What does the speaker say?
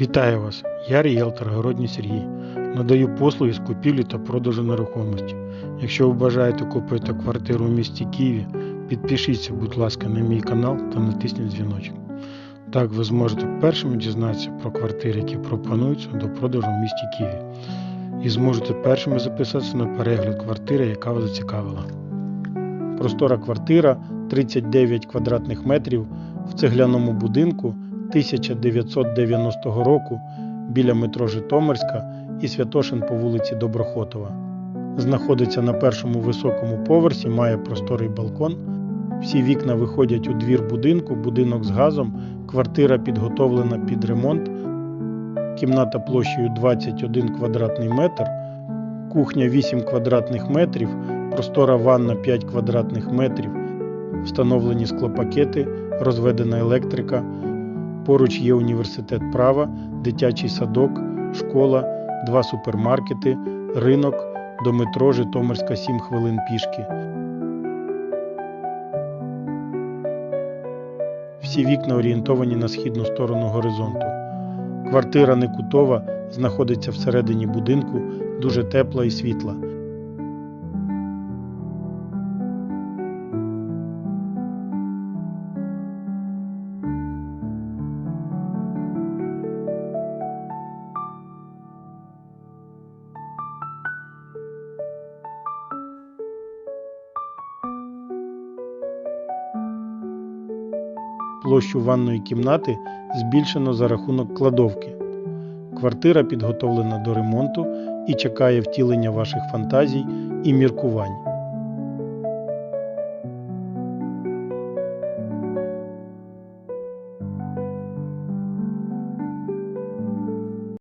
Вітаю вас! Я ріелтор Городній Сергій. Надаю послуги з купівлі та продажу нерухомості. Якщо ви бажаєте купити квартиру у місті Києві, підпишіться, будь ласка, на мій канал та натисніть дзвіночок. Так ви зможете першими дізнатися про квартири, які пропонуються до продажу в місті Києві. І зможете першими записатися на перегляд квартири, яка вас зацікавила. Простора квартира 39 квадратних метрів в цегляному будинку 1990 року біля метро Житомирська і Святошин по вулиці Доброхотова. Знаходиться на першому високому поверсі, має просторий балкон. Всі вікна виходять у двір будинку, будинок з газом, квартира підготовлена під ремонт, кімната площею 21 квадратний метр, кухня 8 квадратних метрів, простора ванна 5 квадратних метрів, встановлені склопакети, розведена електрика. Поруч є університет права, дитячий садок, школа, два супермаркети, ринок, до метро Житомирська 7 хвилин пішки. Всі вікна орієнтовані на східну сторону горизонту. Квартира не кутова, знаходиться всередині будинку, дуже тепла і світла. Площу ванної кімнати збільшено за рахунок кладовки. Квартира підготовлена до ремонту і чекає втілення ваших фантазій і міркувань.